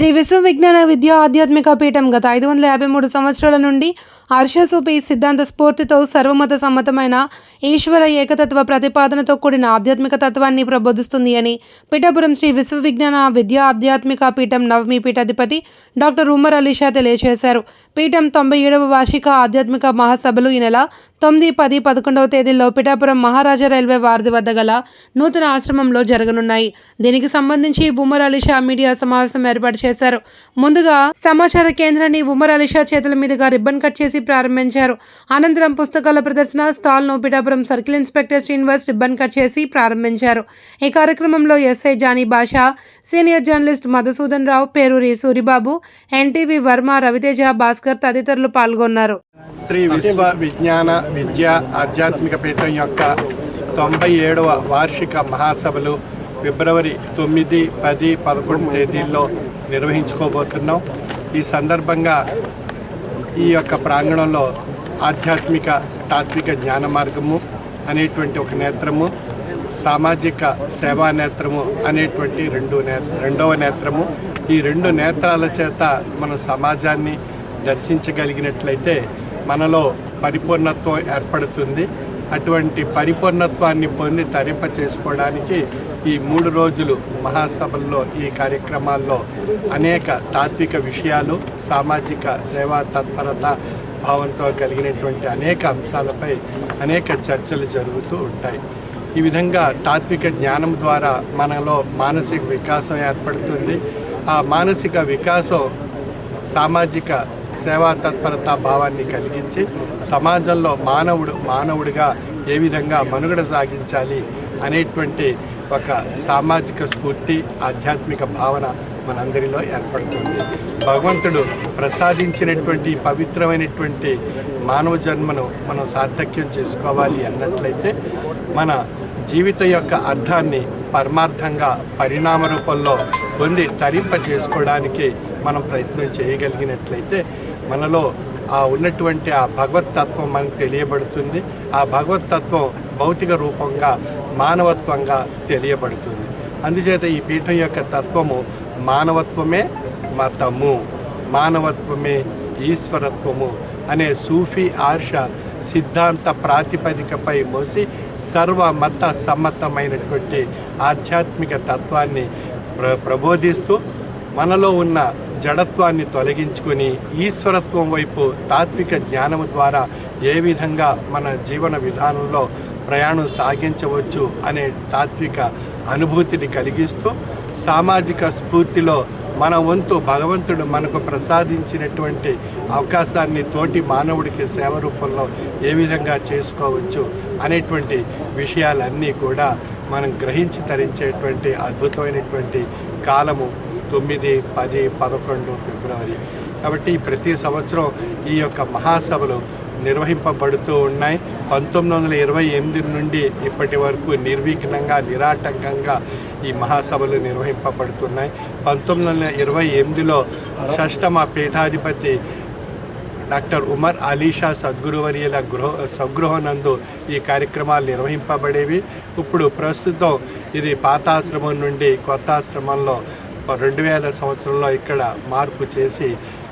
శ్రీ విశ్వ విజ్ఞాన విద్యా ఆధ్యాత్మిక పీఠం గత ఐదు వందల యాభై మూడు సంవత్సరాల నుండి హర్షసూపి సిద్ధాంత స్ఫూర్తితో సర్వమత సమ్మతమైన ఈశ్వర ఏకతత్వ ప్రతిపాదనతో కూడిన ఆధ్యాత్మిక తత్వాన్ని ప్రబోధిస్తుంది అని పిఠాపురం శ్రీ విశ్వవిజ్ఞాన విద్యా ఆధ్యాత్మిక పీఠం నవమి పీఠాధిపతి డాక్టర్ ఉమర్ అలీషా తెలియజేశారు పీఠం తొంభై ఏడవ వార్షిక ఆధ్యాత్మిక మహాసభలు ఈ నెల తొమ్మిది పది పదకొండవ తేదీల్లో పిఠాపురం మహారాజా రైల్వే వారధి వద్ద గల నూతన ఆశ్రమంలో జరగనున్నాయి. దీనికి సంబంధించి ఉమర్ అలీషా మీడియా సమావేశం ఏర్పాటు చేశారు. ముందుగా సమాచార కేంద్రాన్ని ఉమర్ అలీషా చేతుల మీదుగా రిబ్బన్ కట్ చేసి ప్రారంభించారు. అనంతరం పుస్తకాల ప్రదర్శన స్టాల్ను Pithapuram circle inspector Srinivas ribbon cut చేసి ప్రారంభించారు. ఈ కార్యక్రమంలో SI Jani Basha senior journalist Madhusudan Rao Peruri Suribabu NTV Varma Ravi Teja Bhaskar తదితరులు పాల్గొన్నారు. శ్రీ విశ్వ విజ్ఞాన విద్య ఆధ్యాత్మిక పీఠం యొక్క తొంభై ఏడవ వార్షిక మహాసభలు ఫిబ్రవరి తొమ్మిది పది పదకొండు తేదీల్లో నిర్వహించుకోబోతున్నాం. ఈ సందర్భంగా ఈ యొక్క ప్రాంగణంలో ఆధ్యాత్మిక తాత్విక జ్ఞాన మార్గము అనేటువంటి ఒక నేత్రము సామాజిక సేవా నేత్రము అనేటువంటి రెండు నే రెండవ నేత్రము. ఈ రెండు నేత్రాల చేత మన సమాజాన్ని దర్శించగలిగినట్లయితే మనలో పరిపూర్ణత్వం ఏర్పడుతుంది. అటువంటి పరిపూర్ణత్వాన్ని పొంది తరింప చేసుకోవడానికి ఈ మూడు రోజులు మహాసభల్లో ఈ కార్యక్రమాల్లో అనేక తాత్విక విషయాలు సామాజిక సేవా తత్పరత భావంతో కలిగినటువంటి అనేక అంశాలపై అనేక చర్చలు జరుగుతూ ఉంటాయి. ఈ విధంగా తాత్విక జ్ఞానం ద్వారా మనలో మానసిక వికాసం ఏర్పడుతుంది. ఆ మానసిక వికాసం సామాజిక సేవా తత్పరత భావాన్ని కలిగించి సమాజంలో మానవుడు మానవుడిగా ఏ విధంగా మనుగడ సాగించాలి అనేటువంటి ఒక సామాజిక స్ఫూర్తి ఆధ్యాత్మిక భావన మనందరిలో ఏర్పడుతుంది. భగవంతుడు ప్రసాదించినటువంటి పవిత్రమైనటువంటి మానవ జన్మను మనం సార్థక్యం చేసుకోవాలి అన్నట్లయితే మన జీవితం యొక్క అర్థాన్ని పరమార్థంగా పరిణామ రూపంలో పొంది తరింప చేసుకోవడానికి మనం ప్రయత్నం చేయగలిగినట్లయితే మనలో ఆ ఉన్నటువంటి ఆ భగవత్ తత్వం మనకు తెలియబడుతుంది. ఆ భగవత్ తత్వం భౌతిక రూపంగా మానవత్వంగా తెలియబడుతుంది. అందుచేత ఈ పీఠం యొక్క తత్వము మానవత్వమే మతము. మానవత్వమే ఈశ్వరత్వము అనే సూఫీ ఆర్ష సిద్ధాంత ప్రాతిపదికపై మోసి సర్వ మత సమ్మతమైనటువంటి ఆధ్యాత్మిక తత్వాన్ని ప్ర ప్రబోధిస్తూ మనలో ఉన్న జడత్వాన్ని తొలగించుకొని ఈశ్వరత్వం వైపు తాత్విక జ్ఞానము ద్వారా ఏ విధంగా మన జీవన విధానంలో ప్రయాణం సాగించవచ్చు అనే తాత్విక అనుభూతిని కలిగిస్తూ సామాజిక స్ఫూర్తిలో మన వంతు భగవంతుడు మనకు ప్రసాదించినటువంటి అవకాశాన్ని తోటి మానవుడికి సేవ రూపంలో ఏ విధంగా చేసుకోవచ్చు అనేటువంటి విషయాలన్నీ కూడా మనం గ్రహించి తరించేటువంటి అద్భుతమైనటువంటి కాలము తొమ్మిది పది పదకొండు ఫిబ్రవరి. కాబట్టి ప్రతి సంవత్సరం ఈ యొక్క మహాసభలు నిర్వహింపబడుతూ ఉన్నాయి. పంతొమ్మిది వందల ఇరవై ఎనిమిది నుండి ఇప్పటి వరకు నిర్విఘ్నంగా నిరాటంకంగా ఈ మహాసభలు నిర్వహింపబడుతున్నాయి. పంతొమ్మిది వందల ఇరవై ఎనిమిదిలో షష్టమ పీఠాధిపతి డాక్టర్ ఉమర్ అలీషా సద్గురువర్యుల గృహ సగృహనందు ఈ కార్యక్రమాలు నిర్వహింపబడేవి. ఇప్పుడు ప్రస్తుతం ఇది పాతాశ్రమం నుండి కొత్త ఆశ్రమంలో రెండు వేల సంవత్సరంలో ఇక్కడ మార్పు చేసి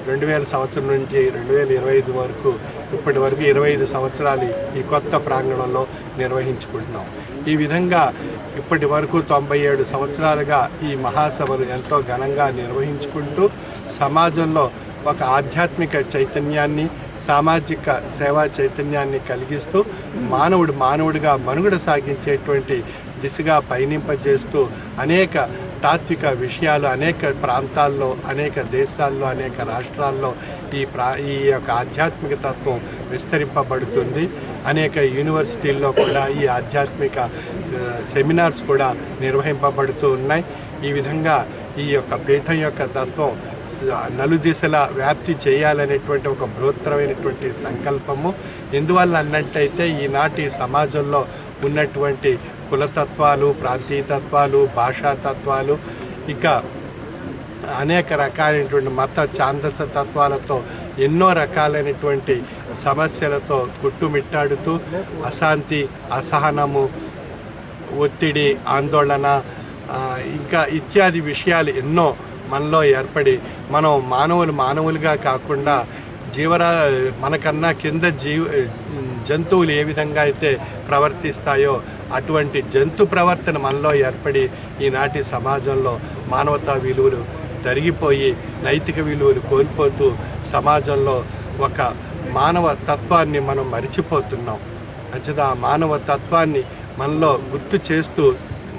రెండు వేల సంవత్సరం నుంచి రెండు వేల ఇరవై ఐదు వరకు ఇప్పటి వరకు ఇరవై ఐదు సంవత్సరాలు ఈ కొత్త ప్రాంగణంలో నిర్వహించుకుంటున్నాం. ఈ విధంగా ఇప్పటి వరకు తొంభై ఏడు సంవత్సరాలుగా ఈ మహాసభలు ఎంతో ఘనంగా నిర్వహించుకుంటూ సమాజంలో ఒక ఆధ్యాత్మిక చైతన్యాన్ని సామాజిక సేవా చైతన్యాన్ని కలిగిస్తూ మానవుడు మానవుడిగా మనుగడ సాగించేటువంటి దిశగా పయనింపజేస్తూ అనేక తాత్విక విషయాలు అనేక ప్రాంతాల్లో అనేక దేశాల్లో అనేక రాష్ట్రాల్లో ఈ ప్రా ఈ యొక్క ఆధ్యాత్మిక తత్వం విస్తరింపబడుతుంది. అనేక యూనివర్సిటీల్లో కూడా ఈ ఆధ్యాత్మిక సెమినార్స్ కూడా నిర్వహింపబడుతూ ఉన్నాయి. ఈ విధంగా ఈ యొక్క పీఠం యొక్క తత్వం నలుదిశల వ్యాప్తి చేయాలనేటువంటి ఒక బృహత్తరమైనటువంటి సంకల్పము. ఎందువల్ల అన్నట్టయితే ఈనాటి సమాజంలో ఉన్నటువంటి కులతత్వాలు ప్రాంతీయతత్వాలు భాషా తత్వాలు ఇక అనేక రకాలైనటువంటి మత ఛాందస తత్వాలతో ఎన్నో రకాలైనటువంటి సమస్యలతో కుట్టుమిట్టాడుతూ అశాంతి అసహనము ఒత్తిడి ఆందోళన ఇంకా ఇత్యాది విషయాలు ఎన్నో మనలో ఏర్పడి మనం మానవులు మానవులుగా కాకుండా జీవరా మనకన్నా కింద జీవ జంతువులు ఏ విధంగా అయితే ప్రవర్తిస్తాయో అటువంటి జంతు ప్రవర్తన మనలో ఏర్పడి ఈనాటి సమాజంలో మానవతా విలువలు తరిగిపోయి నైతిక విలువలు కోల్పోతూ సమాజంలో ఒక మానవ తత్వాన్ని మనం మరిచిపోతున్నాం. అంచేత ఆ మానవ తత్వాన్ని మనలో గుర్తు చేస్తూ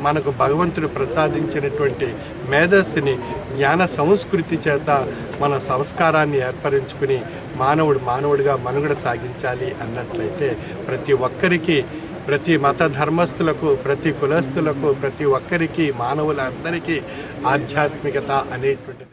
మనకు భగవంతుడు ప్రసాదించినటువంటి మేధస్సుని జ్ఞాన సంస్కృతి చేత మన సంస్కారాన్ని ఏర్పరించుకుని మానవుడు మానవుడిగా మనుగడ సాగించాలి అన్నట్లయితే ప్రతి ఒక్కరికి ప్రతి మత ధర్మస్థులకు ప్రతి కులస్తులకు ప్రతి ఒక్కరికి మానవులందరికీ ఆధ్యాత్మికత అనేటువంటిది.